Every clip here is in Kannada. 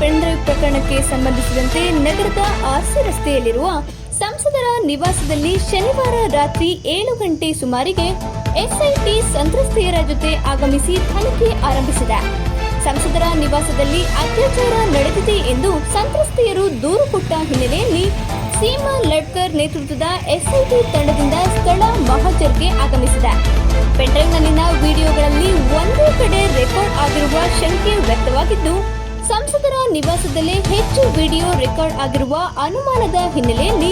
ಪೆನ್ಡ್ರೈವ್ ಪ್ರಕರಣಕ್ಕೆ ಸಂಬಂಧಿಸಿದಂತೆ ನಗರದ ಆರ್ಸಿ ರಸ್ತೆಯಲ್ಲಿರುವ ಸಂಸದರ ನಿವಾಸದಲ್ಲಿ ಶನಿವಾರ ರಾತ್ರಿ ಏಳು ಗಂಟೆ ಸುಮಾರಿಗೆ ಎಸ್ಐಟಿ ಸಂತ್ರಸ್ತೆಯರ ಜೊತೆ ಆಗಮಿಸಿ ತನಿಖೆ ಆರಂಭಿಸಿದೆ. ಸಂಸದರ ನಿವಾಸದಲ್ಲಿ ಅತ್ಯಾಚಾರ ನಡೆದಿದೆ ಎಂದು ಸಂತ್ರಸ್ತೆಯರು ದೂರು ಕೊಟ್ಟ ಹಿನ್ನೆಲೆಯಲ್ಲಿ ಸೀಮಾ ಲಡ್ಕರ್ ನೇತೃತ್ವದ ಎಸ್ಐಟಿ ತಂಡದಿಂದ ಸ್ಥಳ ಮಹಾಜರ್ಗೆ ಆಗಮಿಸಿದೆ. ಪೆಂಡ್ರೈವ್ನಲ್ಲಿನ ವಿಡಿಯೋಗಳಲ್ಲಿ ಒಂದೇ ಕಡೆ ರೆಕಾರ್ಡ್ ಆಗಿರುವ ಶಂಕೆ ವ್ಯಕ್ತವಾಗಿದ್ದು ಸಂಸದರ ನಿವಾಸದಲ್ಲೇ ಹೆಚ್ಚು ವಿಡಿಯೋ ರೆಕಾರ್ಡ್ ಆಗಿರುವ ಅನುಮಾನದ ಹಿನ್ನೆಲೆಯಲ್ಲಿ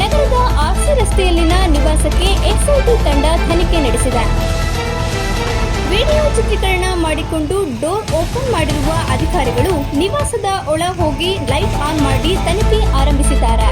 ನಗರದ ಆರ್ಸಿ ರಸ್ತೆಯಲ್ಲಿನ ನಿವಾಸಕ್ಕೆ ಎಸ್ಐಟಿ ತಂಡ ತನಿಖೆ ನಡೆಸಿದೆ. ವಿಡಿಯೋ ಚಿತ್ರೀಕರಣ ಮಾಡಿಕೊಂಡು ಡೋರ್ ಓಪನ್ ಮಾಡಿರುವ ಅಧಿಕಾರಿಗಳು ನಿವಾಸದ ಒಳ ಹೋಗಿ ಲೈಟ್ ಆನ್ ಮಾಡಿ ತನಿಖೆ ಆರಂಭಿಸಿದ್ದಾರೆ.